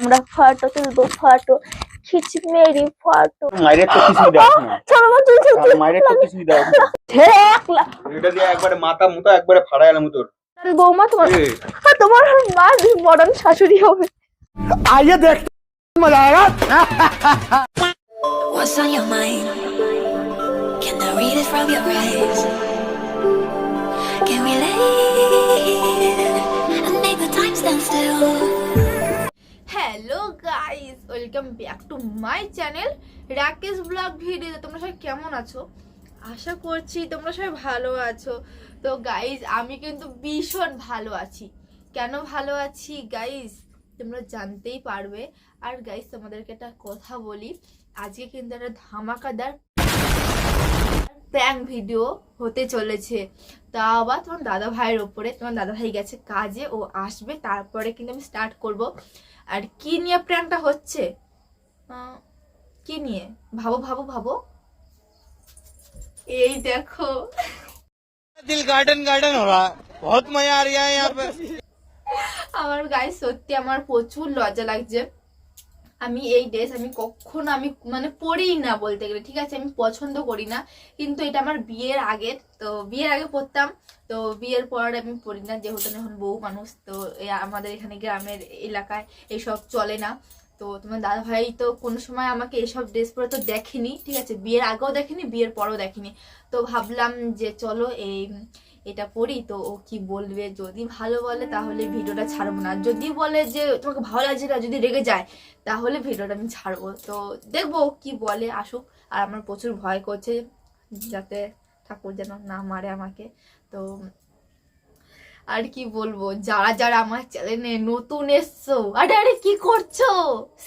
আমরা ফটো তুলবো photo. খিচ photo. মাইরের তো কিছুই দাও ছাড়ো মা তুই তুই তো কিছুই দাও হে একলা। এটা দিয়ে একবারে মাথা মুতা একবারে ফাড়া এলাম তোর। বৌমা তোমার হ্যাঁ, তোমার মা মডার্ন শাশুড়ি হবে। আইয়ে দেখ মজা আয়া। What's on your mind? Can I read it from your eyes? Can we lay welcome back to my channel Rakesh blog video. তোমরা সবাই কেমন আছো? আশা করছি তোমরা সবাই ভালো আছো। তো গাইস আমি কিন্তু ভীষণ ভালো আছি। কেন ভালো আছি? গাইস তোমরা জানতেই পারবে। আর গাইস তোমাদেরকে একটা কথা বলি। আজকে কিন্তু একটা ধামাকাদার প্যাং ভিডিও হতে চলেছে। তা আবার তোমার দাদা ভাইয়ের ওপরে তোমার দাদা ভাই গেছে কাজে ও আসবে তারপরে কিন্তু আমি স্টার্ট করব। আর কি নিয়ে প্র্যাঙ্কটা হচ্ছে? কি নিয়ে? ভাবো ভাবো ভাবো। এই দেখো। দিল গার্ডেন গার্ডেন বহুত মজা আর আমার গায়ে সত্যি আমার প্রচুর লজ্জা লাগছে। আমি এই ড্রেস আমি কখনো আমি মানে পরিই না বলতে গেলে, ঠিক আছে? আমি পছন্দ করি না। কিন্তু এটা আমার বিয়ের আগের, তো বিয়ের আগে পরতাম তো বিয়ের পর আমি পরি না, যেহেতু এখন বউ মানুষ, তো আমাদের এখানে গ্রামের এলাকায় এসব চলে না। তো তোমার দাদা ভাই তো কোনো সময় আমাকে এসব ড্রেস পরে তো দেখেনি, ঠিক আছে? বিয়ের আগেও দেখেনি, বিয়ের পরেও দেখেনি। তো ভাবলাম যে চলো এই এটা পড়ি, তো ও কি বলবে? যদি ভালো বলে তাহলে ভিডিওটা ছাড়বো না। যদি বলে যে তোমাকে ভালো লাগছে না, যদি রেগে যায়, তাহলে ভিডিওটা আমি ছাড়বো। তো দেখব কি বলে, আসুক। আর আমার প্রচুর ভয় করছে যাতে ঠাকুর যেন না মারে আমাকে। তো আর কি বলব, যারা যারা আমার চ্যানেলে নতুন এসছো, আরে আরে, কি করছ?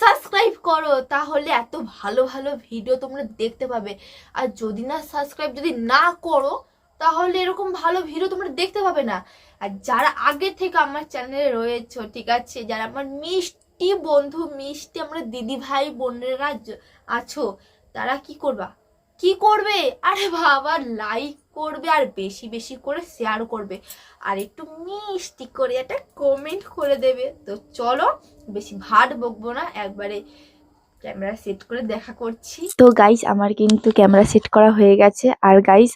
সাবস্ক্রাইব করো, তাহলে এত ভালো ভালো ভিডিও তোমরা দেখতে পাবে। আর যদি না সাবস্ক্রাইব যদি না করো তাহলে এরকম ভালো ভিডিও তোমরা দেখতে পাবে না। আর যারা আগে থেকে আমার চ্যানেলে রয়েছে, ঠিক আছে? যারা আমার মিষ্টি বন্ধু, মিষ্টি আমরা দিদি ভাই, বোনেরা আছো, তারা কি করবা? কি করবে? আরে বাবা লাইক করবে আর বেশি বেশি করে শেয়ার করবে। আর একটু মিষ্টি করে একটা কমেন্ট করে দেবে। তো চলো, বেশি ভাট বকবো না, একবারে ক্যামেরা সেট করে দেখা করছি। তো গাইস আমার কিন্তু ক্যামেরা সেট করা হয়ে গেছে। আর গাইস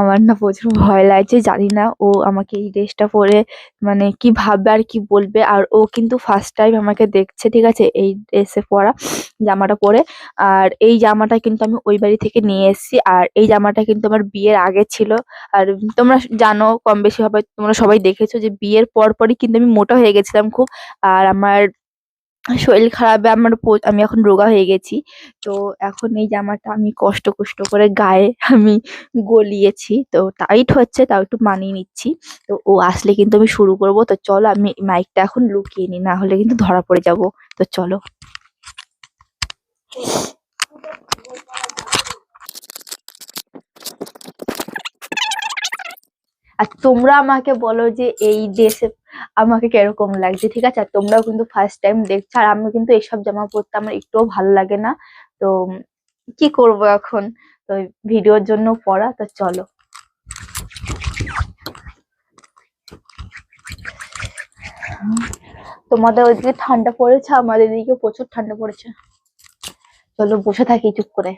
আমার না প্রচুর ভয় লাগছে, জানি না ও আমাকে এই ড্রেসটা পরে মানে কি ভাববে আর কি বলবে। আর ও কিন্তু ফার্স্ট টাইম আমাকে দেখছে, ঠিক আছে, এই ড্রেসে পরা জামাটা পরে। আর এই জামাটা কিন্তু আমি ওই বাড়ি থেকে নিয়ে এসেছি। আর এই জামাটা কিন্তু আমার বিয়ের আগে ছিল। আর তোমরা জানো কম বেশি হবে তোমরা সবাই দেখেছ যে বিয়ের পর পরই কিন্তু আমি মোটা হয়ে গেছিলাম খুব। আর আমার শরীর খারাপে, আমার আমি এখন রোগা হয়ে গেছি। তো এখন এই জামাটা আমি কষ্ট কষ্ট করে গায়ে আমি গলিয়েছি। তো টাইট হচ্ছে, তাও একটু মানিয়ে নিচ্ছি। তো ও আসলে কিন্তু আমি শুরু করব। তো চলো আমি মাইকটা এখন লুকিয়ে নিই না হলে কিন্তু ধরা পড়ে যাব। তো চলো। আর তোমরা আমাকে বলো যে এই ড্রেসে আমাকে কীরকম লাগছে, ঠিক আছে? আর তোমরাও কিন্তু ফার্স্ট টাইম দেখছ, আর আমি কিন্তু এইসব জামা পরতে আমার একটুও ভালো লাগে না। তো কি করব এখন? তো ভিডিওর জন্য পড়া, তো চলো। তোমাদের ওইদিকে ঠান্ডা পড়েছে, আমাদের এদিকে প্রচুর ঠান্ডা পড়েছে। চলো বসে থাকি চুপ করে।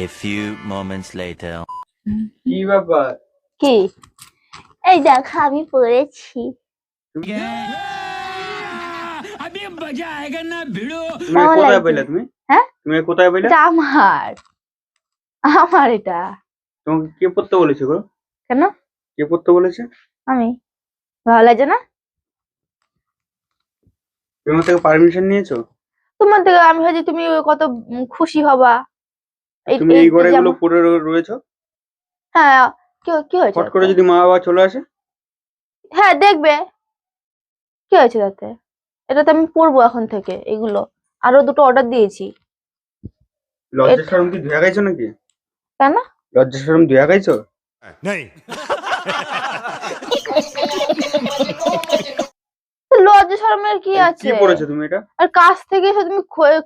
A few moments later. কি ব্যাপার? কি? এই দেখো আমি পড়েছি। আমি মজা আয়েগা না ভিড়ো তুমি কোথায় পেলে তুমি? হ্যাঁ? তুমি কোথায় পেলে? আমার আমার এটা। তোমাকে কে পড়তে বলেছে গো? কেন? কে পড়তে বলেছে? আমি। ভালো লাগে না? তুমি থেকে পারমিশন নিয়েছো? তোমার থেকে আমি ভাবছি তুমি কত খুশি হবা। তুমি এই ঘরে গুলো পরে রয়ে- রয়েছো? হ্যাঁ কি কি হয়েছে ফট করে যদি মা বাবা চলে আসে? হ্যাঁ দেখবে। কি হয়েছে তাতে? এটা তো আমি পরবো এখন থেকে এগুলো। আরও দুটো অর্ডার দিয়েছি। লজ্জা শরম কি ধুয়া খাইছো নাকি? কেন? লজ্জা শরম ধুয়া খাইছো? नहीं তো লজ্জা শরমের কি আছে? কি পড়েছো তুমি এটা? আর কাছ থেকে এসে তুমি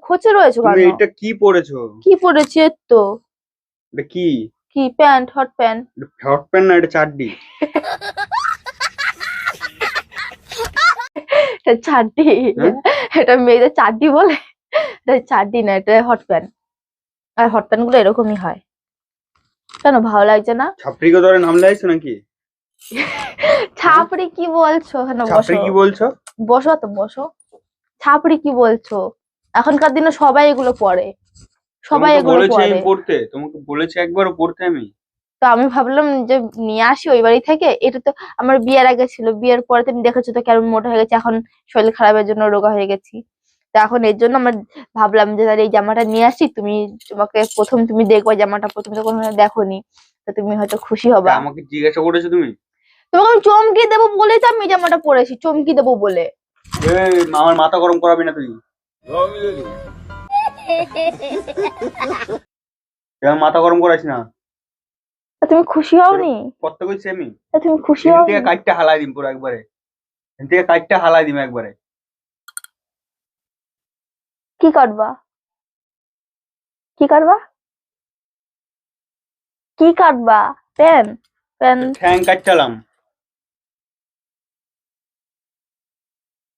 খোঁচে রয়েছো তুমি এটা কি পড়েছো? কি পড়েছি এর তো? এটা কি? কি pant hot pant? Hot pant না এটা চাড্ডি। এটা চাড্ডি। হ্যাঁ? এটা মেয়েদের চাড্ডি বলে। এটা চাড্ডি না এটা হট প্যান্ট। আর হট প্যান্টগুলো এরকমই হয়। কেন ভালো লাগছে না? ছাপড়িকে ধরে নাম লাইছো নাকি? ছাপড়ি কি বলছো? ছাপড়ি কি বলছো? বসো তো বসো। ছাপড়ি কি বলছো? এখনকার দিনে সবাই এগুলো পরে সবাই এগুলো পরে পড়তে। তোমাকে বলেছি একবারও পড়তে আমি। তো আমি ভাবলাম যে নিয়ে আসি ওই বাড়ি থেকে। এটা তো আমার বিয়ের আগে ছিল। বিয়ের পরে তুমি দেখেছ তো কেমন মোটা হয়ে গেছে। এখন শরীর খারাপের জন্য রোগা হয়ে গেছি। তো এখন এর জন্য আমার ভাবলাম যে তাহলে এই জামাটা নিয়ে আসি। তুমি তোমাকে প্রথম তুমি দেখবা জামাটা। প্রথম তো কোনো দেখোনি। তো তুমি হয়তো খুশি হবা। আমাকে জিজ্ঞাসা করেছ তুমি? তোমাকে আমি চমকি দেবো বলে আমি জামাটা পরেছি চমকি দেবো বলে। এই, আমার মাথা গরম করাবি না তুই। আমার মাথা গরম করাস না। তুমি খুশি হওনি? কত কইছি আমি তুমি খুশি হওনি? থেকে কাটটা হালাই দিম পুরো একবারে। থেকে কাটটা হালাই দিম একবারে। কি কাটবা? কি কাটবা? কি কাটবা? পেন? পেন? ঠ্যাং কাটটালাম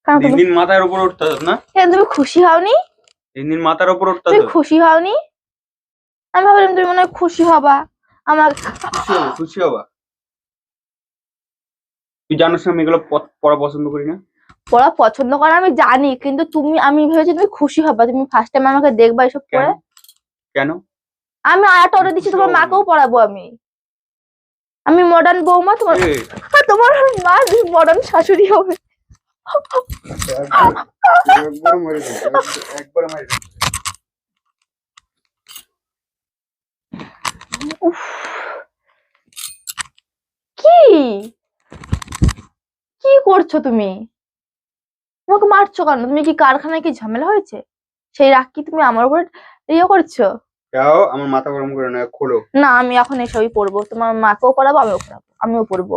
কেন দিন মাথার উপর উঠতেছ না? কেন তুমি খুশি হওনি? দিন দিন মাথার উপর তুমি খুশি হওনি? আমি ভাবলাম তুমি মনে হয় খুশি হবা। আমার খুশি হবা তুই জানোস আমি এগুলো পড়া পছন্দ করি না? পড়া পছন্দ করা আমি জানি কিন্তু তুমি আমি ভেবেছি তুমি খুশি হবা। তুমি ফার্স্ট টাইম আমাকে দেখবা এসব করে কেন? আমি আয়াটা অর্ডার দিচ্ছি তোমার মাকেও পড়াবো আমি। আমি মডার্ন বৌমা তোমার তোমার মা মডার্ন শাশুড়ি হবে। একবার মেরে একবার- একবার মেরে দে। উফ। কি? কি করছ তুমি? তোমাকে মারছো কেন? তুমি কি কারখানায় কি ঝামেলা হয়েছে? সেই রাগ কি তুমি আমার উপরে ইয়ে করছ? যাও আমার মাথা গরম করে না খোলো। না আমি এখন এসবই পড়ব তোমার মাকেও পড়াবো আমিও পড়াবো আমিও পড়ব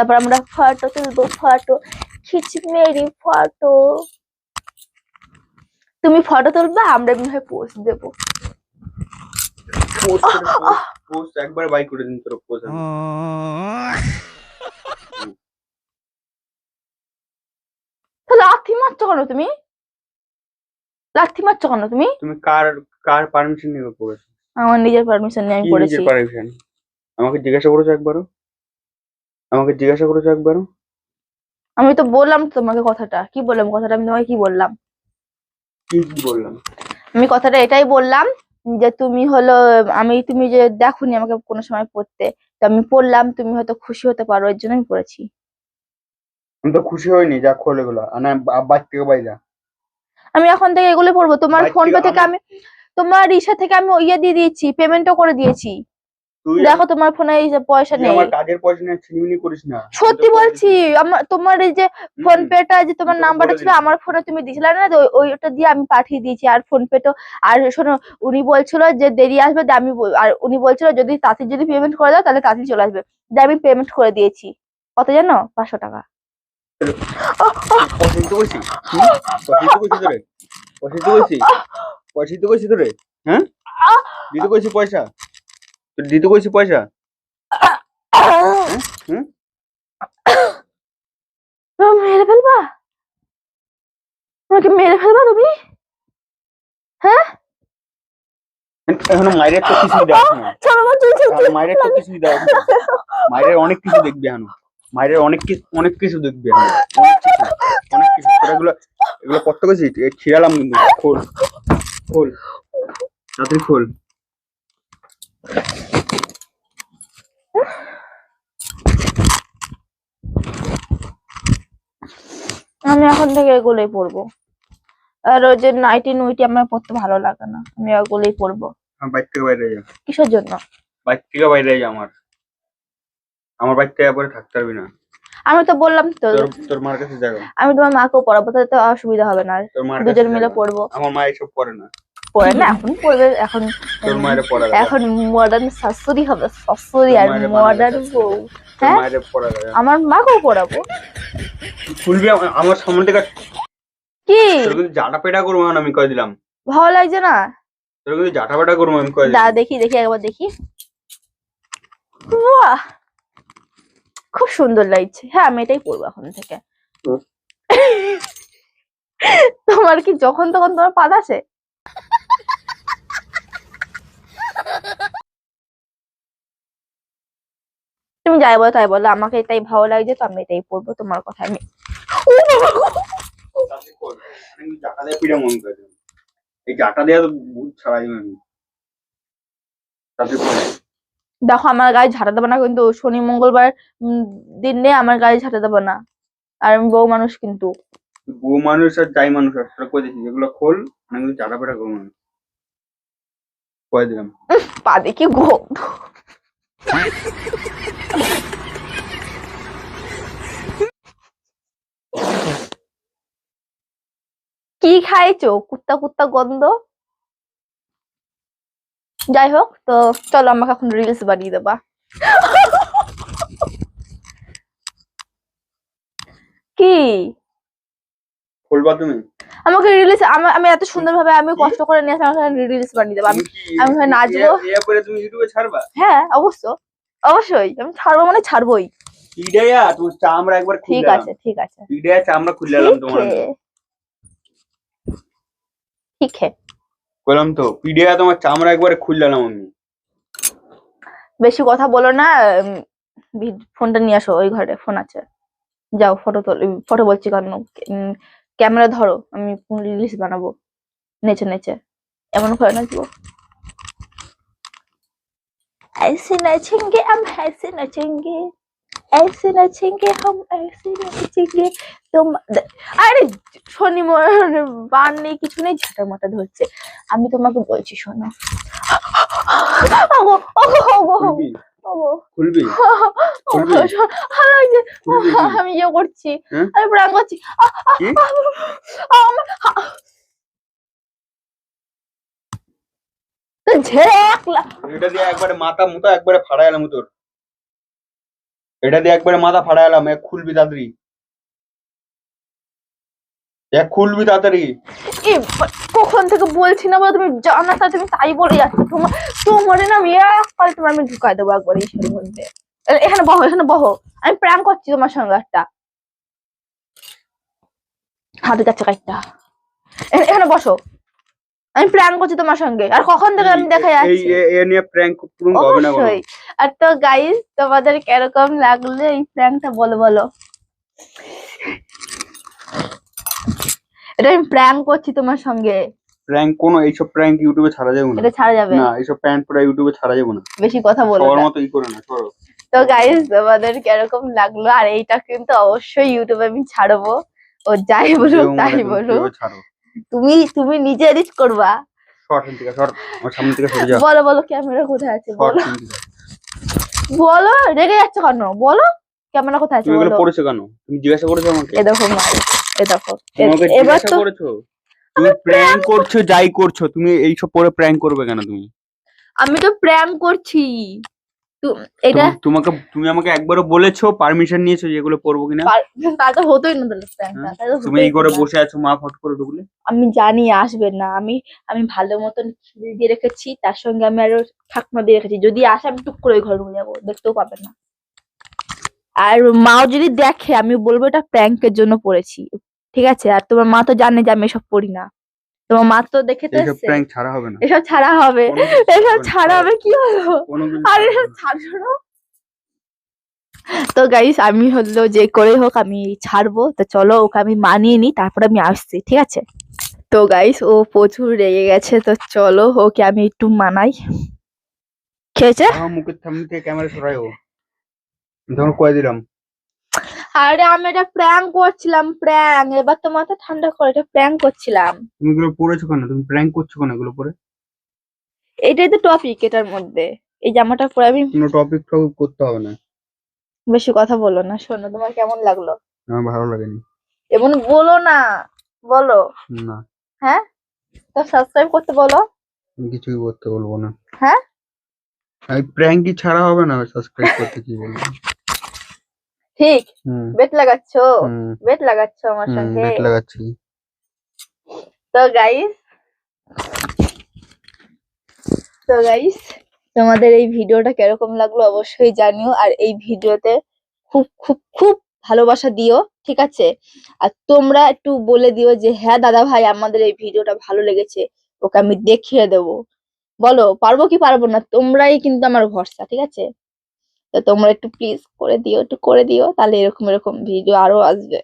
তারপর আমরা ফটো তুলবো ফটো খিচ মেরি ফটো তুমি ফটো তুলবে আমরা মনে হয় পোস্ট দেবো। পোস্ট একবার বাই করে দিন তোর পোস্ট লাথি মারছো কেন তুমি? লাথি মারছো কেন তুমি? তুমি কার কার পারমিশন নিয়ে আমার নিজের পারমিশন নিয়ে আমি নিজের পারমিশন আমাকে জিজ্ঞাসা করেছ একবারও? আমাকে জিজ্ঞাসা করেছ একবারও? আমি তো বললাম তো তোমাকে কথাটা। কি বললাম কথাটা? আমি তোমাকে কি বললাম? কি কি বললাম? আমি কথাটা এটাই বললাম যে তুমি হলো আমি তুমি যে দেখোনি আমাকে কোনো সময় পড়তে তো আমি পড়লাম তুমি হয়তো খুশি হতে পারো এর জন্য আমি পড়েছি। আমি তো খুশি হইনি যা খোলে গুলো থেকে বাইরা। আমি এখন থেকে এগুলো পড়ব। তোমার ফোন পে থেকে আমি তোমার ইসা থেকে আমি ইয়ে দিয়ে দিয়েছি পেমেন্টও করে দিয়েছি। দেখো তোমার ফোনে এই যে পয়সা নেই। আমার কাজের পয়সা নিয়ে ছিনিমিনি করিস না। সত্যি বলছি আমার তোমার এই যে হুম, ফোন পেটা যে তোমার নাম্বারটা ছিল আমার ফোনে তুমি দিয়েছিলে না ওইটা দিয়ে আমি পাঠিয়ে দিয়েছি। আর ফোন পে তো আর শোনো উনি বলছিল যে দেরি আসবে আমি আর উনি বলছিল যদি তাঁতি যদি পেমেন্ট করে দাও তাহলে তাঁতি চলে আসবে। দিয়ে আমি পেমেন্ট করে দিয়েছি। কত জানো? পাঁচশো টাকা। দিতে পয়সা দিতে কইছি দিতে কইছি পয়সা দিতে কইছি তোরে? হ্যাঁ? দিতে কইছি পয়সা? তোর দিতে কইছি পয়সা? হুম? তুমি মেরে ফেলবা? আমাকে মেরে ফেলবা তুমি? হ্যাঁ? এখনও মায়ের তো কিছুই দেওয়া না। মায়ের তো দেওয়া না মায়ের অনেক কিছু দেখবি এখনও। মায়ের অনেক কিছু অনেক কিছু দেখবি এখনও। অনেক কিছু কিছু। এগুলো এগুলো কত কইছি? ছিড়ালাম কিন্তু। খোল। খোল। তাড়াতাড়ি খোল। আমি এখন থেকে এগুলোই পরবো। আর ওই যে নাইটি নুইটি আমার পরতে ভালো লাগে না। আমি ওগুলোই পরবো। বাইক থেকে বাইরে যা কিসের জন্য? বাইক থেকে বাইরে যা আমার। আমার বাইক থেকে পরে থাকতে পারবি না। আমি তো বললাম তো তোর মার কাছে আমি তোমার মাকেও পড়াবো তাতে অসুবিধা হবে না। দুজন মিলে যাব। পড়ব। আমার মা এসব করে না। পড়ে না এখন পড়বে এখন তোর মায়ের পড়া এখন মডার্ন শাশুড়ি হবে শাশুড়ি আর মডার্ন বউ। হ্যাঁ? আমার মাকেও পড়াবো। খুলবি আমার সামনে থেকে কি? কিন্তু জাটা পেটা করব না আমি কয়ে দিলাম। ভালো লাগছে না? তোর কিন্তু জাটা বাটা করব আমি কয়ে দা। দেখি দেখি একবার দেখি। বাহ খুব সুন্দর লাগছে। হ্যাঁ আমি এটাই পরবো এখন থেকে। তোমার কি যখন তখন তোমার পাদ আছে? যাই বলো তাই বলো আমাকে এটাই ভালো লাগছে তো আমি এটাই পরবো তোমার কথা আমি দেখো আমার গায়ে ঝাঁটা দেবো না কিন্তু শনি মঙ্গলবার উম, দিনে আমার গায়ে ঝাঁটা দেবো না। আর আমি বউ মানুষ কিন্তু। বউ মানুষ আর যাই মানুষ আর দিছিস এগুলো খোল আমি কিন্তু জাটা পেটা করব না। কয়ে দিলাম? পা দেখি গো কি খাইছো? কুত্তা কুত্তা গন্ধ? যাই হোক তো চলো আমাকে এখন রিলস বানিয়ে দেবা। কি? খুলবা তুমি? আমাকে রিলস আমি এত সুন্দর ভাবে আমি কষ্ট করে নিয়ে আসি আমাকে রিলস বানিয়ে দেবা। আমি আমি নাচবো? এ- এ তুমি ইউটিউবে ছাড়বা? হ্যাঁ অবশ্য অবশ্যই। আমি ছাড়বো মানে ছাড়বোই। ইডাইয়া তুমি চামড়া একবার ঠিক আছে ঠিক আছে। ইডাইয়া চামড়া ঠিক তোমার ঠিক है বললাম তো পিডিয়া তোমার চামড়া একবারে খুললাম আমি বেশি কথা বলো না উম, ভি- ফোনটা নিয়ে আসো ওই ঘরে ফোন আছে যাও ফটো তোল ফটো বলছি কেন উম, ক্যামেরা ধরো আমি রিলিজ বানাবো নেচে নেচে এমন করে নাচবো ऐसे नाचेंगे हम ऐसे नाचेंगे ऐसे नाचेंगे हम ऐसे नाचेंगे तुम আরে শনি বান নেই কিছু নেই ঝাঁটা মাটা ধরছে আমি তোমাকে বলছি শোনো ওগো ওগো ওগো খুলবি ওগো খুলবি খুলবি? ভালো লাগছে খুলবি কি? আমি ইয়ে করছি হ্যাঁ? আমি প্রাণ করছি আহ, আহ, কি? আহ, আমার আহ। তো ঝেড়ে একলা এটা দিয়ে একবারে মাথা মুতা একবারে ফাড়াইলাম তোর এটা দিয়ে একবারে মাথা ফাড়াইলাম এক খুলবি তাড়াতাড়ি। এক খুলবি তাড়াতাড়ি। এ কখন থেকে বলছি না বলে, তুমি জানা তা, তুমি তাই বলে যাচ্ছ। তোমার তোমার না আমি একবারে তোমার আমি ঢুকাই দেবো একবার শরীর মধ্যে। এখানে বহো এখানে বহো। আমি প্র্যাঙ্ক করছি তোমার সঙ্গে একটা। হাতে কাটটা এ- এখানে বসো। আমি প্র্যাঙ্ক করছি তোমার সঙ্গে। আর কখন থেকে আমি দেখা এই যাচ্ছি? এ- এ নিয়ে প্র্যাঙ্ক পূরণ হবে না অবশ্যই। আর তো গাইস তোমাদের কীরকম লাগল এই প্র্যাঙ্কটা বলো বলো। এটা আমি প্র্যাঙ্ক করছি তোমার সঙ্গে। প্র্যাঙ্ক কোনো এইসব প্র্যাঙ্ক ইউটিউবে ছাড়া যাবে না। এটা ছাড়া যাবে? না এইসব প্যান্ট পরে ইউটিউবে ছাড়া যাবে না। বেশি কথা বলো না। মতো ই করে না সরো তো গাইস তোমাদের কীরকম লাগল? আর এইটা কিন্তু অবশ্যই ইউটিউবে আমি ছাড়বো। ও যাই বলুক তাই বলুক। ছাড়ো। তুমি তুমি নিজে এডিট করবা। বলো বলো ক্যামেরা কোথায় আছে বলো। বলো রেগে যাচ্ছ কেন? বলো ক্যামেরা কোথায় আছে বলো। পড়েছো কেন? তুমি জিজ্ঞাসা করেছ আমাকে? এ দেখো মাই এ দেখো এবার তো তুমি প্র্যাঙ্ক করছ যাই করছ তুমি এইসব পরে প্র্যাঙ্ক করবে কেন তুমি? আমি তো প্র্যাঙ্ক করছি। তো এটা তোমাকে তুমি আমাকে একবারও বলেছ পারমিশন নিয়েছো যে এগুলো পরবো কিনা? তা তো হতোই না তাহলে হ্যাঁ? তুমি এই না। বসে আছো মা ফট করে ঢুকলে? আমি জানি আসবে না আমি আমি ভালো মতন খিল দিয়ে রেখেছি তার সঙ্গে আমি আরও ঠাকমা দিয়ে রেখেছি। যদি আসে আমি টুক করে ঘরে ঢুকে যাব দেখতেও পাবে না। আর মাও যদি দেখে আমি বলব এটা প্র্যাঙ্কের জন্য পড়েছি ঠিক আছে? আর তোমার মা তো জানে যে আমি এসব পড়ি না। তোমার মা তো দেখে তো এসছে। ছাড়া হবে না। এসব ছাড়া হবে। এসব ছাড়া ছাড়া হবে কি হলো? আর এসব। ছাড়ছো তো গাইস আমি হলো যে করে হোক আমি ছাড়বো। তো চলো ওকে আমি মানিয়ে নিই তারপর আমি আসছি ঠিক আছে? তো গাইস ও প্রচুর রেগে গেছে তো চলো ওকে আমি একটু মানাই। খেয়েছে? মুখের সামনে থেকে ক্যামেরা সরাইও তখন কয়ে দিলাম। আরে আমি এটা প্র্যাঙ্ক করছিলাম প্র্যাঙ্ক এবার তো মাথা ঠান্ডা করে এটা প্র্যাঙ্ক করছিলাম। তুমি এগুলো পরেছো কেন? তুমি প্র্যাঙ্ক করছ কেন এগুলো পরে এটাই তো টপিক এটার মধ্যে। এই জামাটা পরে আমি কোনো টপিক টপিক করতে হবে না। বেশি কথা বলো না শোনো তোমার কেমন লাগল? আমার ভালো লাগেনি। এমন বলো না বলো। না। হ্যাঁ? তো সাবস্ক্রাইব করতে বলো। আমি কিছুই করতে বলব না। হ্যাঁ? আমি প্র্যাঙ্কই ছাড়া হবে না সাবস্ক্রাইব করতে কি বলব? ঠিক বেট লাগাচ্ছ? বেট লাগাচ্ছ আমার সঙ্গে? বেট লাগাচ্ছি। তো গাইস তো গাইস তোমাদের এই ভিডিওটা কীরকম লাগল অবশ্যই জানিও আর এই ভিডিওতে খুব খুব খুব ভালোবাসা দিও ঠিক আছে? আর তোমরা একটু বলে দিও যে হ্যাঁ দাদা ভাই আমাদের এই ভিডিওটা ভালো লেগেছে ওকে আমি দেখিয়ে দেব। বলো পারব কি পারব না? তোমরাই কিন্তু আমার ভরসা ঠিক আছে? তো তোমরা একটু প্লিজ করে দিও একটু করে দিও তাহলে এরকম এরকম ভিডিও আরও আসবে।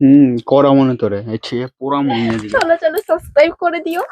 হুম করা মনে তোরে এই ছেলে পোড়া মনে চলো চলো সাবস্ক্রাইব করে দিও।